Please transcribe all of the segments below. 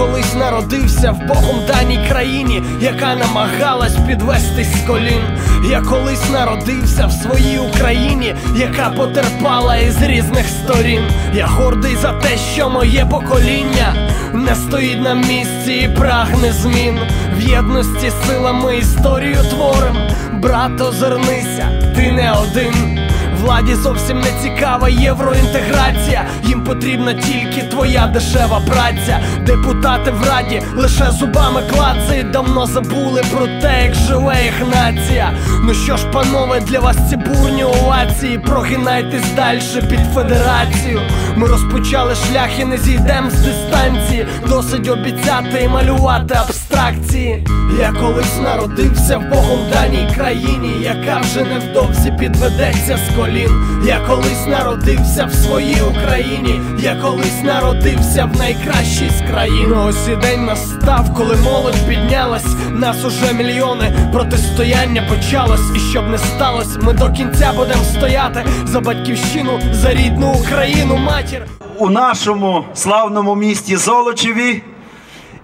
колись народився в Богом даній країні, яка намагалась підвестись з колін. Я колись народився в своїй Україні, яка потерпала із різних сторін. Я гордий за те, що моє покоління не стоїть на місці і прагне змін. В єдності силами історію творим. Брат, озирнися, ти не один. Владі зовсім не цікава євроінтеграція. Їм потрібна тільки твоя дешева праця. Депутати в раді лише зубами клацають, давно забули про те, як живе їх нація. Ну що ж, панове, для вас ці бурні овації. Прогинайтесь далі під федерацію. Ми розпочали шлях і не зійдем з дистанції. Досить обіцяти і малювати абстракції. Я колись народився в Богом даній країні, яка вже невдовзі підведеться з колін. Я колись народився в своїй Україні, я колись народився в найкращій з країн. Ось і день настав, коли молодь піднялась, нас уже мільйони, протистояння почалось, і щоб не сталося, ми до кінця будемо стояти за батьківщину, за рідну Україну, матір. у нашому славному місті Золочеві,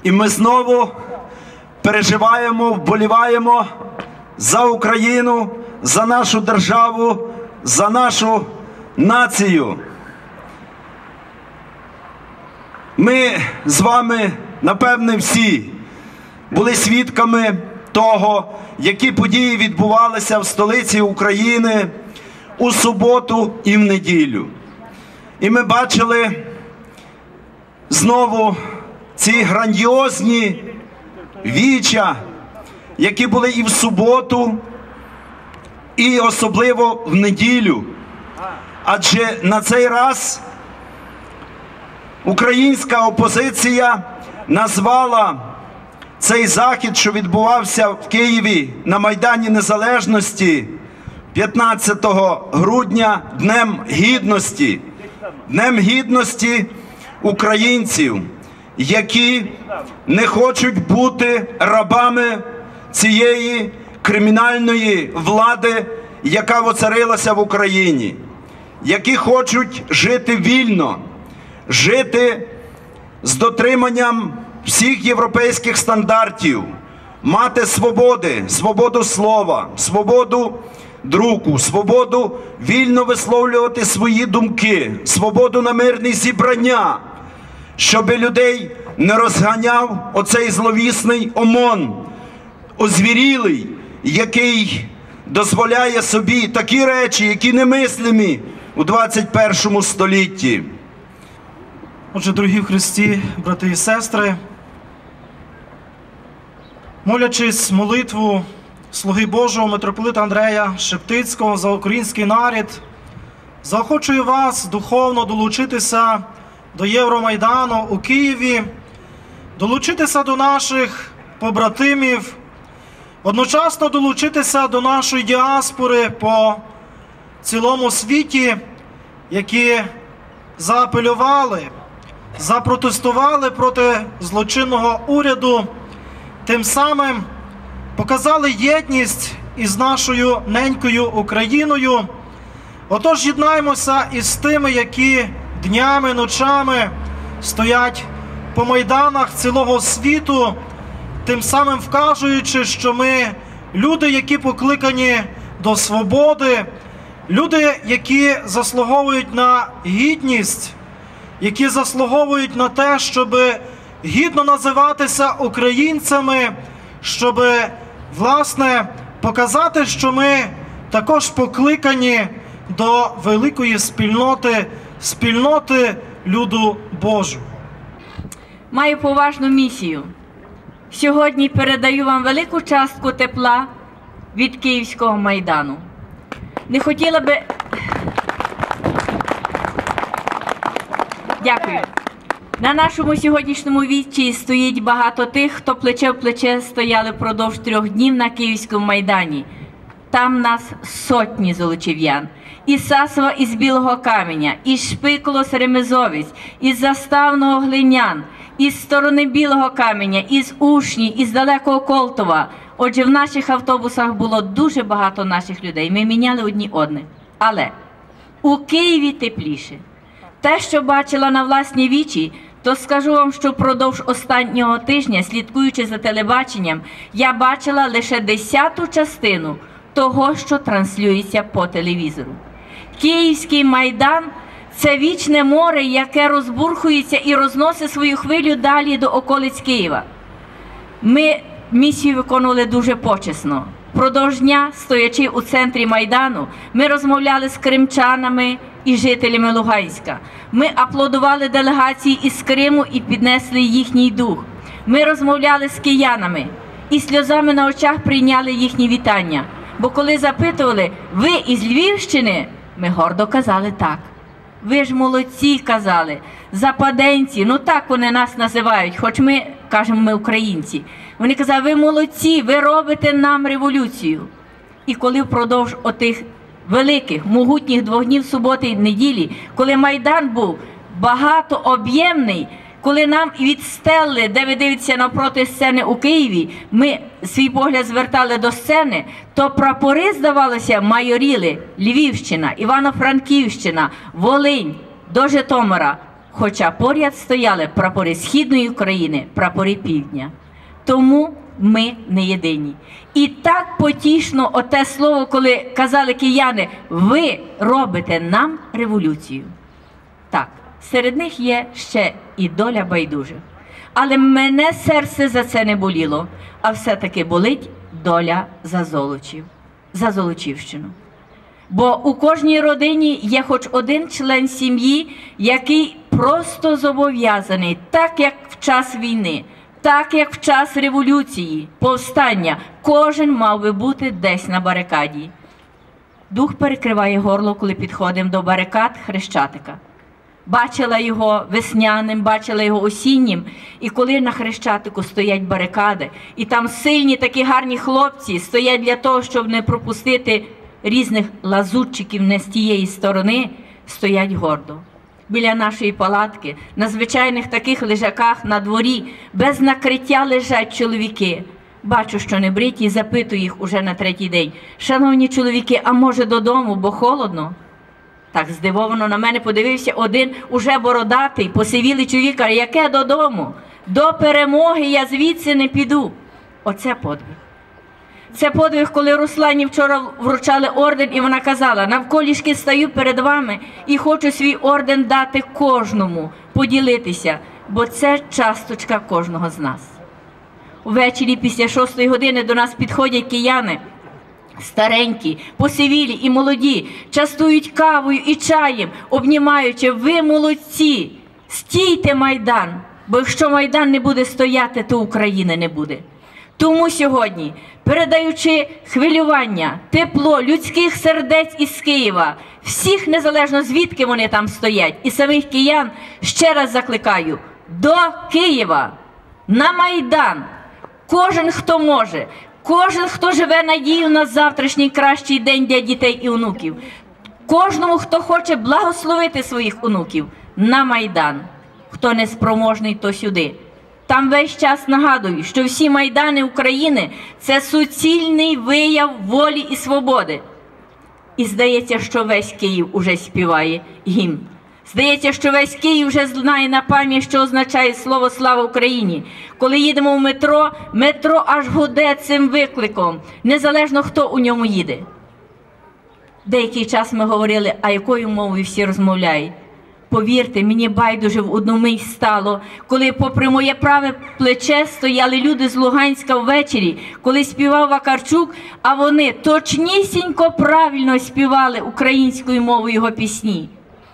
і ми знову переживаємо, вболіваємо за Україну, за нашу державу, за нашу націю. Ми з вами, напевне, всі були свідками того, які події відбувалися в столиці України у суботу і в неділю. І ми бачили знову ці грандіозні віча, які були і в суботу, і особливо в неділю. Адже на цей раз українська опозиція назвала цей захід, що відбувався в Києві на Майдані Незалежності 15 грудня Днем Гідності. Днем гідності українців, які не хочуть бути рабами цієї кримінальної влади, яка воцарилася в Україні, які хочуть жити вільно, жити з дотриманням всіх європейських стандартів, мати свободи, свободу слова, свободу друку, свободу вільно висловлювати свої думки, свободу на мирні зібрання, щоб людей не розганяв оцей зловісний ОМОН, озвірілий, який дозволяє собі такі речі, які немислимі у 21 столітті. Отже, дорогі в Христі, брати і сестри, молячись молитву слуги Божого митрополита Андрея Шептицького за український нарід, заохочую вас духовно долучитися до Євромайдану у Києві, долучитися до наших побратимів, одночасно долучитися до нашої діаспори по цілому світі, які заапелювали, запротестували проти злочинного уряду, тим самим показали єдність із нашою ненькою Україною. Отож, єднаємося із тими, які днями, ночами стоять по майданах цілого світу, тим самим вказуючи, що ми люди, які покликані до свободи, люди, які заслуговують на гідність, які заслуговують на те, щоб гідно називатися українцями, щоб власне показати, що ми також покликані до великої спільноти, спільноти люду Божу. Маю поважну місію. Сьогодні передаю вам велику частку тепла від Київського майдану. Не хотіла би. Дякую. На нашому сьогоднішньому вічі стоїть багато тих, хто плече в плече стояли впродовж трьох днів на Київському майдані. Там нас сотні золочів'ян. Із Сасова, із Білого Каменя, із Шпиколо Серемезовець, із Заставного Глинян, із сторони Білого Каменя, із Ушні, із далекого Колтова. Отже, в наших автобусах було дуже багато наших людей. Ми міняли одні одних. Але у Києві тепліше. Те, що бачила на власні вічі, то скажу вам, що впродовж останнього тижня, слідкуючи за телебаченням, я бачила лише десяту частину того, що транслюється по телевізору. Київський майдан це вічне море, яке розбурхується і розносить свою хвилю далі до околиць Києва. Ми місію виконували дуже почесно. Продовж дня, стоячи у центрі Майдану, ми розмовляли з кримчанами і жителями Луганська. Ми аплодували делегації із Криму і піднесли їхній дух. Ми розмовляли з киянами і сльозами на очах прийняли їхні вітання. Бо коли запитували, ви із Львівщини, ми гордо казали так. Ви ж молодці казали, западенці, ну так вони нас називають, хоч ми кажемо, ми українці. Вони казали, ви молодці, ви робите нам революцію. І коли впродовж отих великих, могутніх двох днів суботи і неділі, коли Майдан був багатооб'ємний, коли нам відстелили, де ви дивитеся навпроти сцени у Києві, ми свій погляд звертали до сцени, то прапори, здавалося, майоріли Львівщина, Івано-Франківщина, Волинь до Житомира. Хоча поряд стояли прапори Східної України, прапори Півдня. Тому ми не єдині. І так потішно оте слово, коли казали кияни, ви робите нам революцію. Серед них є ще і доля байдужих. Але мене серце за це не боліло, а все-таки болить доля за Золочів, за Золочівщину. Бо у кожній родині є хоч один член сім'ї, який просто зобов'язаний, так як в час війни, так як в час революції, повстання, кожен мав би бути десь на барикаді. Дух перекриває горло, коли підходимо до барикад Хрещатика. Бачила його весняним, бачила його осіннім. І коли на хрещатику стоять барикади, і там сильні такі гарні хлопці стоять для того, щоб не пропустити різних лазутчиків не з тієї сторони, стоять гордо. Біля нашої палатки, на звичайних таких лежаках на дворі, без накриття лежать чоловіки. Бачу, що не бриті, запитую їх уже на третій день. Шановні чоловіки, а може додому, бо холодно? Так здивовано на мене подивився один уже бородатий, посивілий чоловік, каже, яке додому? До перемоги я звідси не піду. Оце подвиг. Це подвиг, коли Руслані вчора вручали орден, і вона казала: навколішки стаю перед вами і хочу свій орден дати кожному, поділитися, бо це часточка кожного з нас. Увечері після шостої години до нас підходять кияни. Старенькі, посивілі і молоді, частують кавою і чаєм, обнімаючи, ви молодці, стійте майдан, бо якщо майдан не буде стояти, то України не буде. Тому сьогодні, передаючи хвилювання, тепло людських сердець із Києва, всіх незалежно звідки вони там стоять, і самих киян ще раз закликаю до Києва на Майдан. Кожен, хто може, кожен, хто живе надію на завтрашній кращий день для дітей і онуків, кожному, хто хоче благословити своїх онуків на Майдан, хто не спроможний, то сюди. Там весь час нагадую, що всі майдани України це суцільний вияв волі і свободи. І здається, що весь Київ уже співає гімн. Здається, що весь Київ вже знає на пам'ять, що означає слово Слава Україні. Коли їдемо в метро, метро аж гуде цим викликом, незалежно хто у ньому їде. Деякий час ми говорили, а якою мовою всі розмовляють. Повірте, мені байдуже в одну мить стало, коли попри моє праве плече стояли люди з Луганська ввечері, коли співав Вакарчук, а вони точнісінько правильно співали українською мовою його пісні.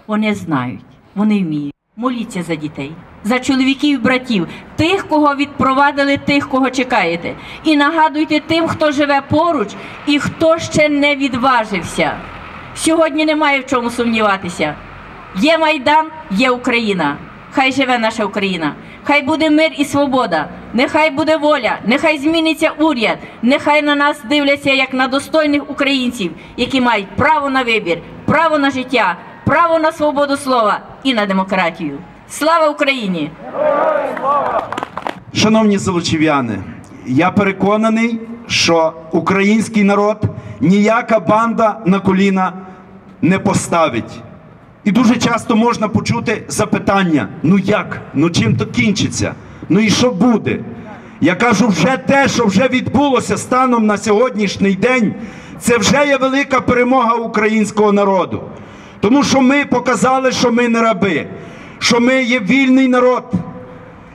Вони знають, вони вміють. Моліться за дітей, за чоловіків братів, тих, кого відпровадили, тих, кого чекаєте. І нагадуйте тим, хто живе поруч і хто ще не відважився. Сьогодні немає в чому сумніватися. Є Майдан, є Україна. Хай живе наша Україна, хай буде мир і свобода, нехай буде воля, нехай зміниться уряд, нехай на нас дивляться як на достойних українців, які мають право на вибір, право на життя, право на свободу слова і на демократію. Слава Україні! Шановні золочів'яни, я переконаний, що український народ ніяка банда на коліна не поставить. І дуже часто можна почути запитання: ну як? Ну чим то кінчиться? Ну і що буде? Я кажу, вже те, що вже відбулося станом на сьогоднішній день, це вже є велика перемога українського народу. Тому що ми показали, що ми не раби, що ми є вільний народ.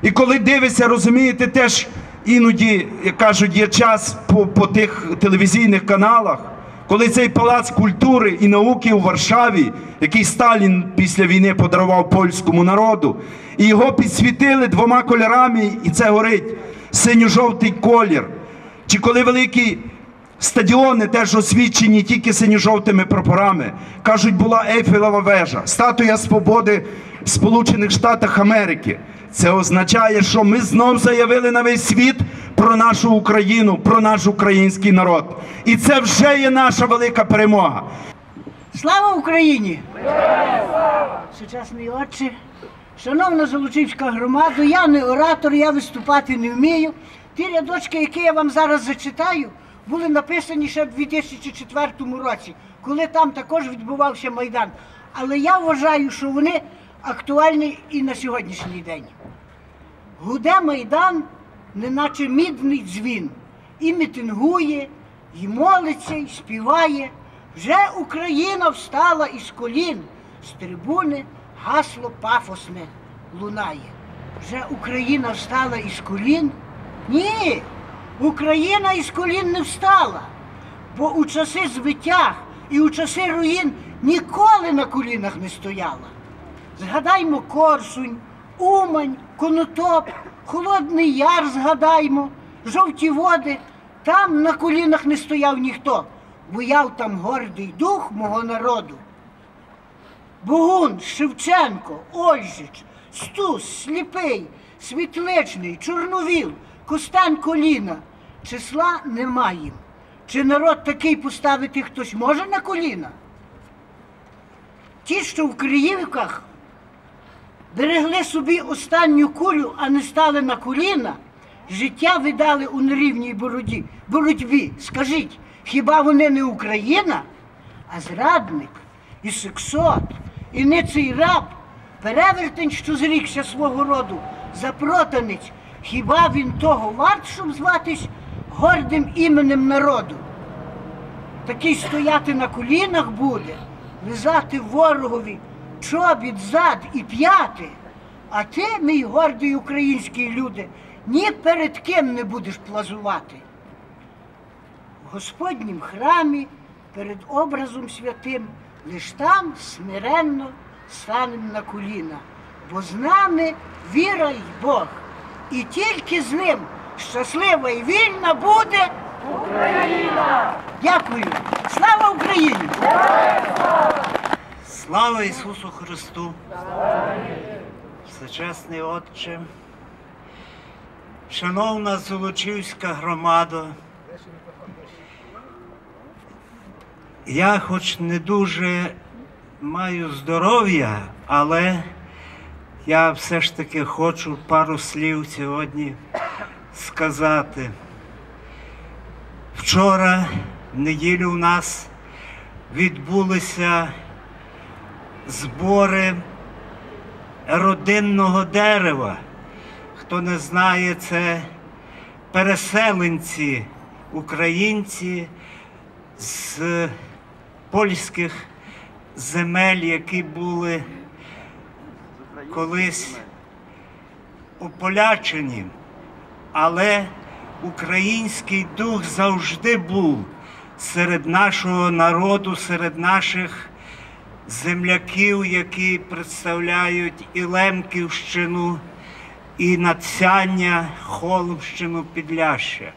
І коли дивишся, розумієте, теж іноді, як кажуть, є час по, по тих телевізійних каналах, коли цей палац культури і науки у Варшаві, який Сталін після війни подарував польському народу, і його підсвітили двома кольорами, і це горить синьо-жовтий колір. Чи коли великі стадіони теж освічені тільки синьо-жовтими прапорами, кажуть, була Ейфелева вежа, статуя свободи в Сполучених Штатах Америки. Це означає, що ми знов заявили на весь світ про нашу Україну, про наш український народ. І це вже є наша велика перемога. Слава Україні! Сучасний отче, шановна Золочівська громада, я не оратор, я виступати не вмію. Ті рядочки, які я вам зараз зачитаю, були написані ще в 2004 році, коли там також відбувався Майдан. Але я вважаю, що вони актуальні і на сьогоднішній день. Гуде Майдан, неначе мідний дзвін, і мітингує, і молиться, і співає. Вже Україна встала із колін, з трибуни гасло пафосне лунає. Вже Україна встала із колін? Ні, Україна із колін не встала, бо у часи звитяг і у часи руїн ніколи на колінах не стояла. Згадаймо Корсунь, Умань, Конотоп, Холодний Яр згадаймо, жовті води. Там на колінах не стояв ніхто, бояв там гордий дух мого народу. Богун, Шевченко, Ольжич, Стус, Сліпий, Світличний, Чорновіл, Костан Коліна. Числа немає. Чи народ такий поставити хтось може на коліна? Ті, що в Криївках берегли собі останню кулю, а не стали на коліна, життя видали у нерівній бороді, боротьбі. Скажіть, хіба вони не Україна, а зрадник, і сексот, і ниций раб, перевертень, що зрікся свого роду, запротанець, хіба він того варт, щоб зватись гордим іменем народу? Такий стояти на колінах буде, лизати ворогові чобіт, зад і п'яти. А ти, мій гордий український люди, ні перед ким не будеш плазувати. В Господнім храмі перед образом святим, лиш там смиренно станем на коліна, бо з нами віра й Бог, і тільки з ним щаслива і вільна буде Україна! Дякую! Слава Україні! Слава Ісусу Христу! Всечесний Отче, шановна Золочівська громада, я хоч не дуже маю здоров'я, але я все ж таки хочу пару слів сьогодні сказати. Вчора, в неділю, у нас відбулися збори родинного дерева. Хто не знає, це переселенці, українці з польських земель, які були колись уполячені, але український дух завжди був серед нашого народу, серед наших земляків, які представляють і Лемківщину, і Надсяння, Холмщину, Підляща.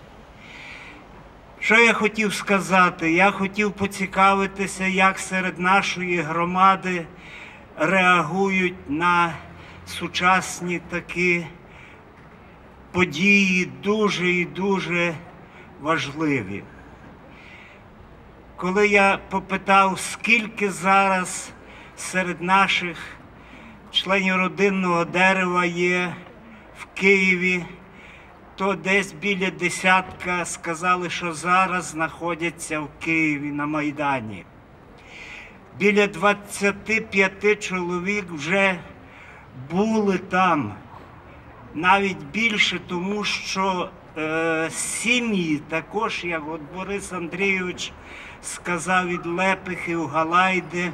Що я хотів сказати? Я хотів поцікавитися, як серед нашої громади реагують на сучасні такі події дуже і дуже важливі. Коли я попитав, скільки зараз серед наших членів родинного дерева є в Києві, то десь біля десятка сказали, що зараз знаходяться в Києві на Майдані. Біля 25 чоловік вже були там. Навіть більше, тому що е, сім'ї також, як от Борис Андрійович сказав від Лепихів, Галайди,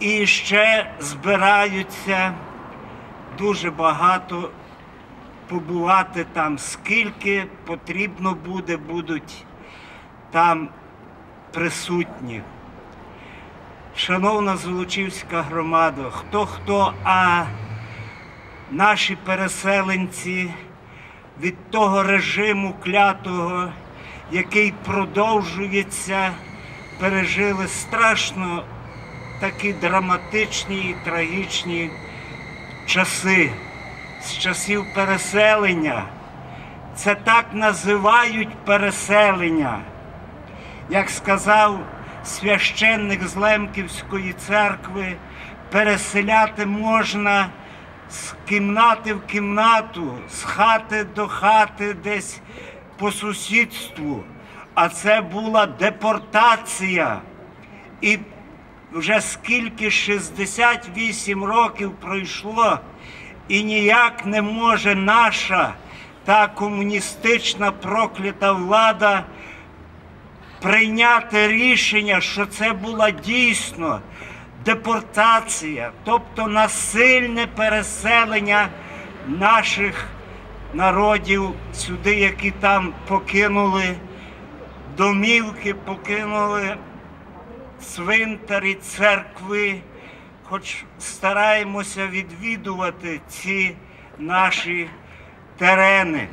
і ще збираються дуже багато побувати там, скільки потрібно буде, будуть там присутні. Шановна Золочівська громада, хто хто, а наші переселенці від того режиму клятого, який продовжується, пережили страшно такі драматичні і трагічні часи з часів переселення. Це так називають переселення. Як сказав священник з Лемківської церкви, переселяти можна з кімнати в кімнату, з хати до хати, десь по сусідству. А це була депортація. І вже скільки 68 років пройшло, і ніяк не може наша та комуністична проклята влада прийняти рішення, що це була дійсно депортація, тобто насильне переселення наших народів сюди, які там покинули домівки, покинули цвинтарі, церкви, хоч стараємося відвідувати ці наші терени.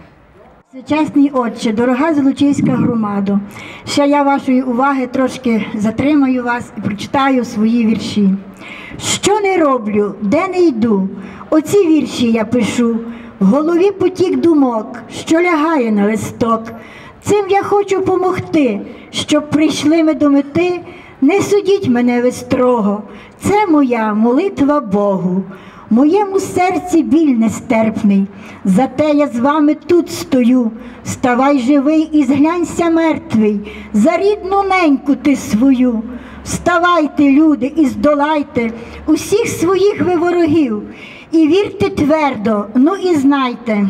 Чесний отче, дорога Золочівська громада, ще я вашої уваги трошки затримаю вас і прочитаю свої вірші. Що не роблю, де не йду, оці вірші я пишу, в голові потік думок, що лягає на листок. Цим я хочу помогти, щоб прийшли ми до мети, не судіть мене ви строго, це моя молитва Богу. Моєму серці біль нестерпний, зате я з вами тут стою. Вставай живий і зглянься мертвий, за рідну неньку ти свою. Вставайте, люди, і здолайте усіх своїх ви ворогів, і вірте твердо, ну і знайте.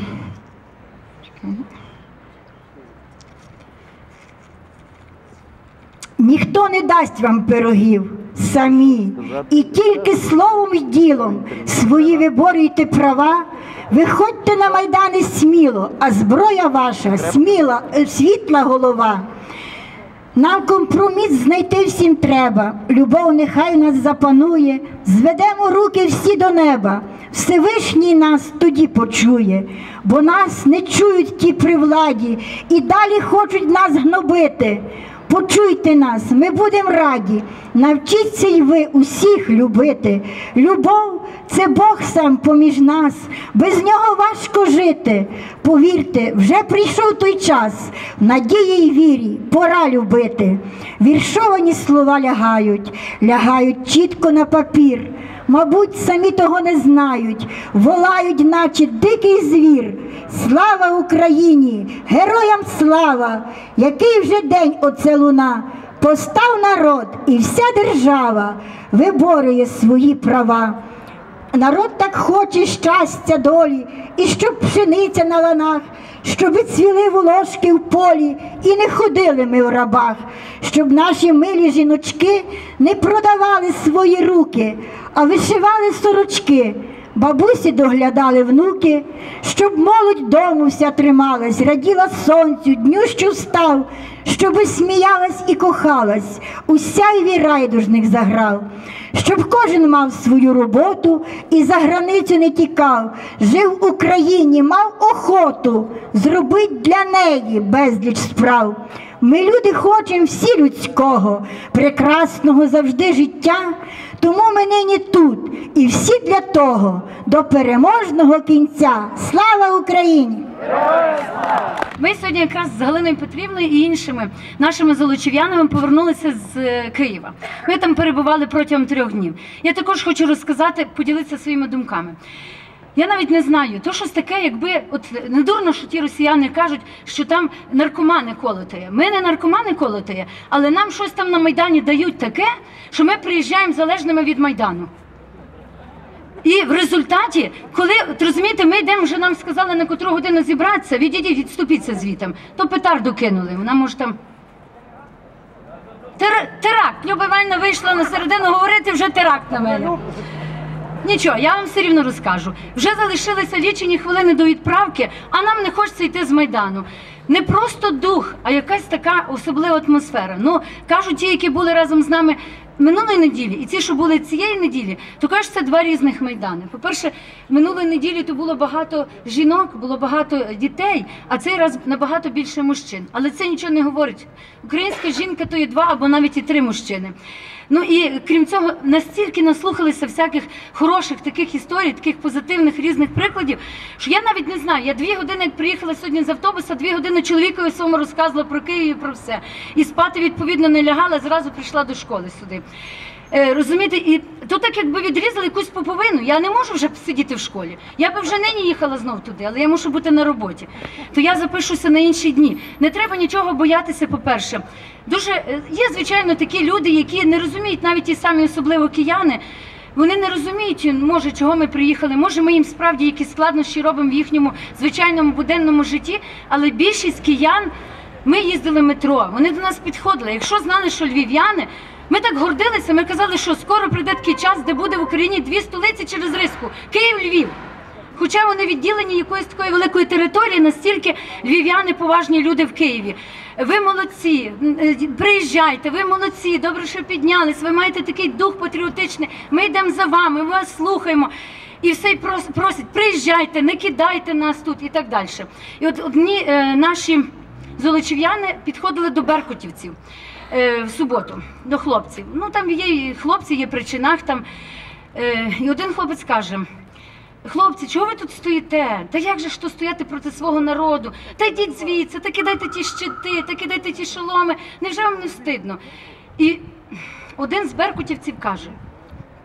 Ніхто не дасть вам пирогів самі. І тільки словом і ділом свої виборюйте права, виходьте на майдани сміло, а зброя ваша сміла, е, світла голова. Нам компроміс знайти всім треба. Любов нехай нас запанує, зведемо руки всі до неба. Всевишній нас тоді почує, бо нас не чують ті при владі і далі хочуть нас гнобити. Почуйте нас, ми будемо раді. Навчіться й ви усіх любити. Любов це Бог сам поміж нас, без нього важко жити. Повірте, вже прийшов той час, в надії й вірі пора любити. Віршовані слова лягають, лягають чітко на папір. Мабуть, самі того не знають, волають, наче дикий звір. Слава Україні! Героям слава! Який вже день оце луна! Постав народ і вся держава виборює свої права. Народ так хоче щастя долі, і щоб пшениця на ланах, щоби цвіли волошки в полі, і не ходили ми в рабах, щоб наші милі жіночки не продавали свої руки, а вишивали сорочки. Бабусі доглядали внуки, щоб молодь дому вся трималась, раділа сонцю, дню, що встав, щоби сміялась і кохалась, у сяйві райдужних заграв, щоб кожен мав свою роботу і за границю не тікав, жив в Україні, мав охоту зробить для неї безліч справ. Ми люди хочемо всі людського, прекрасного завжди життя, тому ми нині тут і всі для того до переможного кінця. Слава Україні! Ми сьогодні якраз з Галиною Петрівною і іншими нашими золочів'янами повернулися з е, Києва. Ми там перебували протягом трьох днів. Я також хочу розказати, поділитися своїми думками. Я навіть не знаю, то щось таке, якби от не дурно, що ті росіяни кажуть, що там наркомани колотає. Ми не наркомани колотає, але нам щось там на Майдані дають таке, що ми приїжджаємо залежними від Майдану. І в результаті, коли от розумієте, ми йдемо, вже нам сказали на котру годину зібратися, відійдіть, відступіться звітом, то петарду кинули. Вона може там. Тер... Теракт. Люба Іванівна вийшла на середину говорити, вже теракт на мене. Нічого, я вам все рівно розкажу. Вже залишилися лічені хвилини до відправки, а нам не хочеться йти з Майдану. Не просто дух, а якась така особлива атмосфера. Ну, кажуть, ті, які були разом з нами минулої неділі, і ті, що були цієї неділі, то кажуть, це два різних майдани. По-перше, минулої неділі то було багато жінок, було багато дітей, а цей раз набагато більше мужчин. Але це нічого не говорить. Українська жінка то є два або навіть і три мужчини. Ну і крім цього, настільки наслухалися всяких хороших таких історій, таких позитивних різних прикладів, що я навіть не знаю. Я дві години, приїхала сьогодні з автобуса, дві години чоловікові своєму розказувала про Київ і про все. І спати відповідно не лягала, зразу прийшла до школи сюди. Е, розумієте, і то так якби відрізали якусь поповину. Я не можу вже сидіти в школі. Я би вже нині їхала знов туди, але я мушу бути на роботі. То я запишуся на інші дні. Не треба нічого боятися, по-перше. Дуже е, є, звичайно, такі люди, які не розуміють, навіть ті самі особливо кияни. Вони не розуміють, може, чого ми приїхали. Може, ми їм справді якісь складнощі робимо в їхньому звичайному буденному житті, але більшість киян. Ми їздили метро, вони до нас підходили. Якщо знали, що львів'яни, ми так гордилися, ми казали, що скоро прийде такий час, де буде в Україні дві столиці через риску Київ, Львів. Хоча вони відділені якоїсь такої великої території, настільки львів'яни поважні люди в Києві. Ви молодці, е, приїжджайте, ви молодці, добре, що піднялись, ви маєте такий дух патріотичний. Ми йдемо за вами, ми вас слухаємо. І все просять, приїжджайте, не кидайте нас тут і так далі. І от одні е, наші золочів'яни підходили до беркутівців в суботу, до хлопців. Ну там є хлопці, є при чинах там. Е, і один хлопець каже: Хлопці, чого ви тут стоїте? Та як же ж то стояти проти свого народу? Та йдіть звідси, та кидайте ті щити, та кидайте ті шоломи. Невже вам не стидно? І один з беркутівців каже: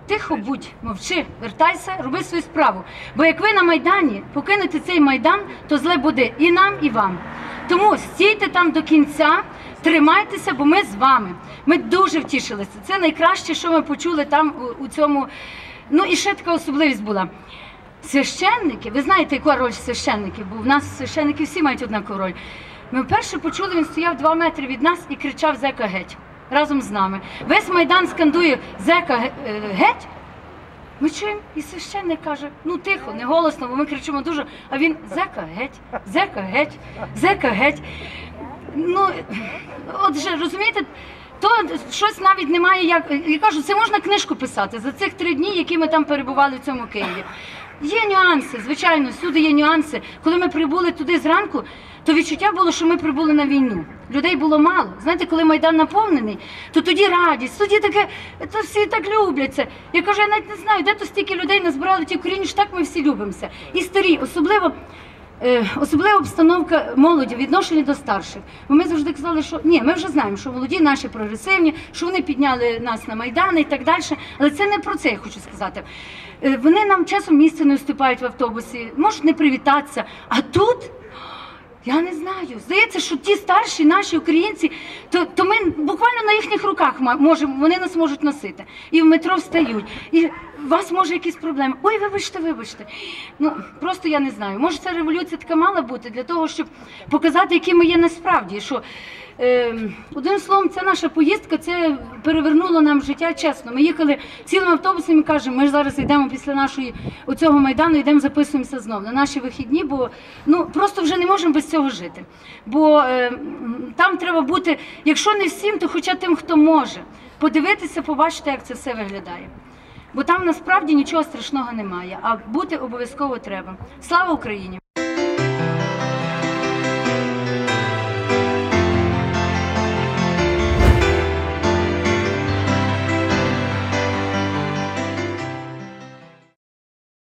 Тихо будь, мовчи, вертайся, роби свою справу. Бо як ви на Майдані покинете цей майдан, то зле буде і нам, і вам. Тому стійте там до кінця, тримайтеся, бо ми з вами. Ми дуже втішилися. Це найкраще, що ми почули там у, цьому. Ну і ще така особливість була. Священники, ви знаєте, яка роль священників, бо в нас священники всі мають однакову роль. Ми вперше почули, він стояв два метри від нас і кричав зека геть разом з нами. Весь майдан скандує зека е, геть. Ми чуємо, і священник каже, ну тихо, не голосно, бо ми кричимо дуже, а він зека геть, зека геть, зека геть. Ну, отже, розумієте, то щось навіть немає як. Я кажу, це можна книжку писати за цих три дні, які ми там перебували в цьому Києві. Є нюанси, звичайно, всюди є нюанси. Коли ми прибули туди зранку, то відчуття було, що ми прибули на війну. Людей було мало. Знаєте, коли майдан наповнений, то тоді радість, тоді таке, то всі так любляться. Я кажу, я навіть не знаю, де то стільки людей назбирали ті коріння, що так ми всі любимося. І старі, особливо. Е, Особлива обстановка молоді, відношення до старших. Бо ми завжди казали, що ні, ми вже знаємо, що молоді наші прогресивні, що вони підняли нас на майдани і так далі. Але це не про це я хочу сказати. Е, Вони нам часом місце не уступають в автобусі, можуть не привітатися. А тут я не знаю. Здається, що ті старші наші українці, то, то ми буквально на їхніх руках можемо, вони нас можуть носити. І в метро встають. І у вас може якісь проблеми. Ой, вибачте, вибачте. Ну просто я не знаю. Може, ця революція така мала бути для того, щоб показати, які ми є насправді. Що е, одним словом, ця наша поїздка це перевернуло нам життя чесно. Ми їхали цілим автобусом і кажемо, ми ж зараз йдемо після нашої оцього майдану, йдемо записуємося знов на наші вихідні, бо ну просто вже не можемо без цього жити. Бо е, там треба бути, якщо не всім, то хоча тим, хто може, подивитися, побачити, як це все виглядає. Бо там насправді нічого страшного немає, а бути обов'язково треба. Слава Україні!